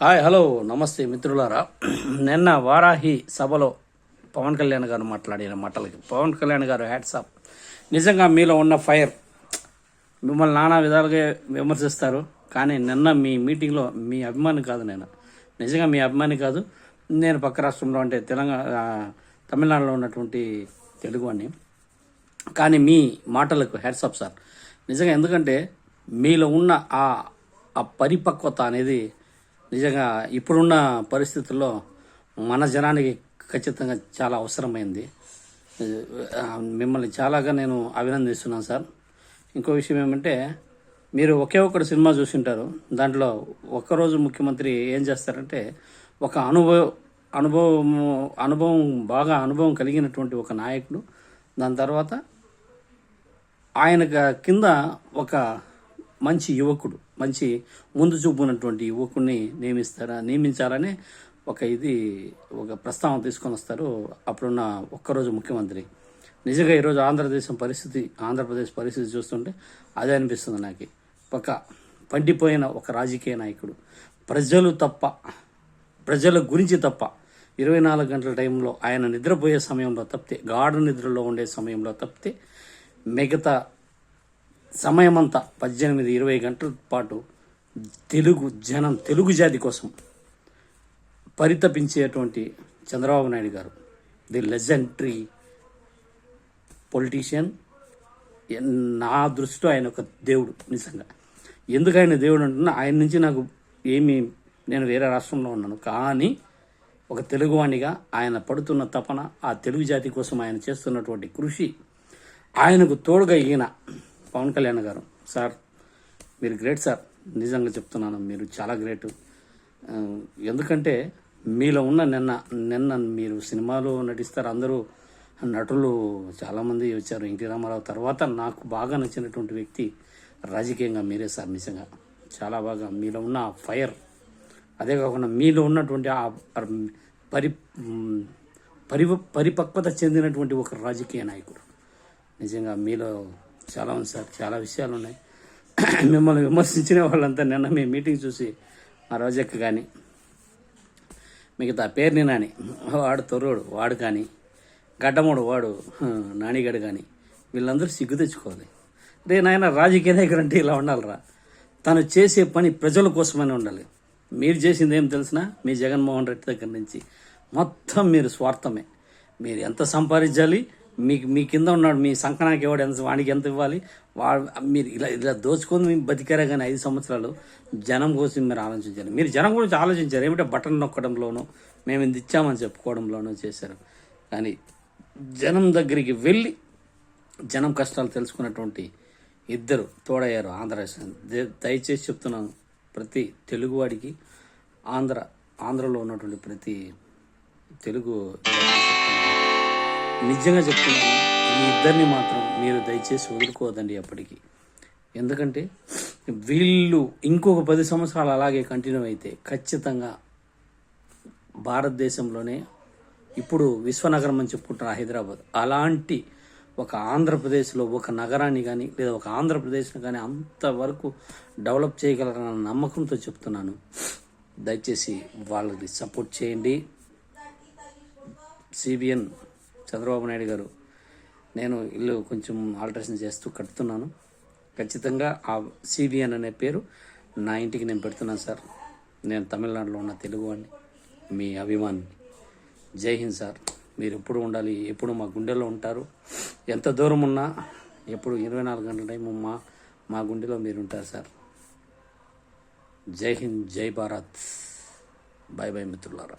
Hi hello నమస్తే మిత్రులారా. నిన్న వారాహి సభలో పవన్ కళ్యాణ్ గారు మాట్లాడిన మాటలకి. పవన్ కళ్యాణ్ గారు హ్యాట్సాప్ నిజంగా మీలో ఉన్న ఫైర్ మిమ్మల్ని నానా విధాలుగా విమర్శిస్తారు కానీ నిన్న మీ మీటింగ్లో మీ అభిమాని కాదు నేను. నిజంగా మీ అభిమాని కాదు. నేను పక్క రాష్ట్రంలో అంటే తెలంగాణ తమిళనాడులో ఉన్నటువంటి తెలుగువాడిని కానీ మీ మాటలకు హ్యాట్సాప్ సార్ నిజంగా ఎందుకంటే మీలో ఉన్న ఆ ఆ పరిపక్వత అనేది నిజంగా ఇప్పుడున్న పరిస్థితుల్లో మన జనానికి ఖచ్చితంగా చాలా అవసరమైంది. మిమ్మల్ని చాలాగా నేను అభినందిస్తున్నాను సార్. ఇంకో విషయం ఏమంటే మీరు ఒకే ఒక్కటి సినిమా చూసింటారు. దాంట్లో ఒక్కరోజు ముఖ్యమంత్రి ఏం చేస్తారంటే ఒక అనుభవం అనుభవం అనుభవం బాగా అనుభవం కలిగినటువంటి ఒక నాయకుడు దాని తర్వాత ఆయన కింద ఒక మంచి యువకుడు. మంచి ముందు చూపు ఉన్నటువంటి యువకుడిని నియమిస్తారా నియమించాలని ఒక ఇది ఒక ప్రస్తావన తీసుకొని వస్తారు అప్పుడున్న ఒక్కరోజు ముఖ్యమంత్రి. నిజంగా ఈరోజు ఆంధ్రదేశం పరిస్థితి ఆంధ్రప్రదేశ్ పరిస్థితి చూస్తుంటే అదే అనిపిస్తుంది నాకు. ఒక పండిపోయిన ఒక రాజకీయ నాయకుడు. ప్రజలు తప్ప ప్రజల గురించి తప్ప ఇరవై నాలుగు గంటల టైంలో ఆయన నిద్రపోయే సమయంలో తప్పితే గాఢ నిద్రలో ఉండే సమయంలో తప్పితే మిగతా సమయమంతా పద్దెనిమిది ఇరవై గంటల పాటు తెలుగు జనం తెలుగు జాతి కోసం పరితపించేటువంటి చంద్రబాబు నాయుడు గారు. The legendary politician. నా దృష్టిలో ఆయన ఒక దేవుడు నిజంగా. ఎందుకు ఆయన దేవుడు అంటున్నా ఆయన నుంచి నాకు ఏమి నేను వేరే రాష్ట్రంలో ఉన్నాను కానీ ఒక తెలుగువాణిగా ఆయన పడుతున్న తపన ఆ తెలుగు జాతి కోసం ఆయన చేస్తున్నటువంటి కృషి ఆయనకు తోడుగా ఈయన పవన్ కళ్యాణ్ గారు. సార్ మీరు గ్రేట్ సార్. నిజంగా చెప్తున్నాను మీరు చాలా గ్రేట్. ఎందుకంటే మీలో ఉన్న నిన్న నిన్న మీరు సినిమాలో నటిస్తారు అందరూ నటులు చాలామంది వచ్చారు. ఎన్టీ రామారావు తర్వాత నాకు బాగా నచ్చినటువంటి వ్యక్తి రాజకీయంగా మీరే సార్ నిజంగా. చాలా బాగా మీలో ఉన్న ఫైర్. అదే కాకుండా మీలో ఉన్నటువంటి ఆ పరి పరి పరిపక్వత చెందినటువంటి ఒక రాజకీయ నాయకుడు. నిజంగా మీలో చాలా ఉంది సార్ చాలా విషయాలు ఉన్నాయి మిమ్మల్ని విమర్శించిన వాళ్ళంతా నిన్న మీ మీటింగ్ చూసి మా రోజక్క కానీ మిగతా పేరుని నాని వాడు తొర్రోడు వాడు కానీ గడ్డమోడు వాడు నానిగాడు నానిగడు కానీ వీళ్ళందరూ సిగ్గు తెచ్చుకోవాలి. రే నాయన రాజకీయ దగ్గర అంటే ఇలా ఉండాలిరా. తను చేసే పని ప్రజల కోసమని ఉండాలి. మీరు చేసింది ఏం తెలిసినా మీ జగన్మోహన్ రెడ్డి దగ్గర నుంచి మొత్తం మీరు స్వార్థమే. మీరు ఎంత సంపాదించాలి మీకు మీ కింద ఉన్నాడు మీ సంకనాకి ఎవడు ఎంత వాడికి ఎంత ఇవ్వాలి? వాడు మీరు ఇలా ఇలా దోచుకొని మేము బతికారా కానీ ఐదు సంవత్సరాలు జనం కోసం మీరు ఆలోచించారు. మీరు జనం గురించి ఆలోచించారు. ఏమిటో బటన్ నొక్కడంలోనూ మేము ఇది ఇచ్చామని చెప్పుకోవడంలోనూ చేశారు. కానీ జనం దగ్గరికి వెళ్ళి జనం కష్టాలు తెలుసుకున్నటువంటి ఇద్దరు తోడయ్యారు ఆంధ్రప్రదేశ్ దే- దయచేసి చెప్తున్నాను ప్రతి తెలుగువాడికి ఆంధ్ర ఆంధ్రలో ఉన్నటువంటి ప్రతి తెలుగు నిజంగా చెప్తున్నాను ఈ ఇద్దరిని మాత్రం మీరు దయచేసి వదులుకోవద్దండి ఎప్పటికీ. ఎందుకంటే వీళ్ళు ఇంకొక పది సంవత్సరాలు అలాగే కంటిన్యూ అయితే ఖచ్చితంగా భారతదేశంలోనే ఇప్పుడు విశ్వనగరం అని చెప్పుకుంటున్నారు హైదరాబాద్ అలాంటి ఒక ఆంధ్రప్రదేశ్లో ఒక నగరాన్ని కానీ లేదా ఒక ఆంధ్రప్రదేశ్ని కానీ అంతవరకు డెవలప్ చేయగలరన్న నమ్మకంతో చెప్తున్నాను. దయచేసి వాళ్ళకి సపోర్ట్ చేయండి. సిబిఎన్ చంద్రబాబు నాయుడు గారు నేను ఇల్లు కొంచెం ఆల్టరేషన్ చేస్తూ కడుతున్నాను. ఖచ్చితంగా ఆ సిబిఎన్ అనే పేరు నా ఇంటికి నేను పెడుతున్నాను సార్. నేను తమిళనాడులో ఉన్న తెలుగువాడిని మీ అభిమాని జై హింద్ సార్. మీరు ఎప్పుడు ఉండాలి ఎప్పుడు మా గుండెలో ఉంటారు ఎంత దూరం ఉన్నా ఎప్పుడు ఇరవై నాలుగు గంటల టైం మా మా గుండెలో మీరు ఉంటారు సార్. జై హింద్ జై భారత్. బాయ్ బాయ్ మిత్రులారా.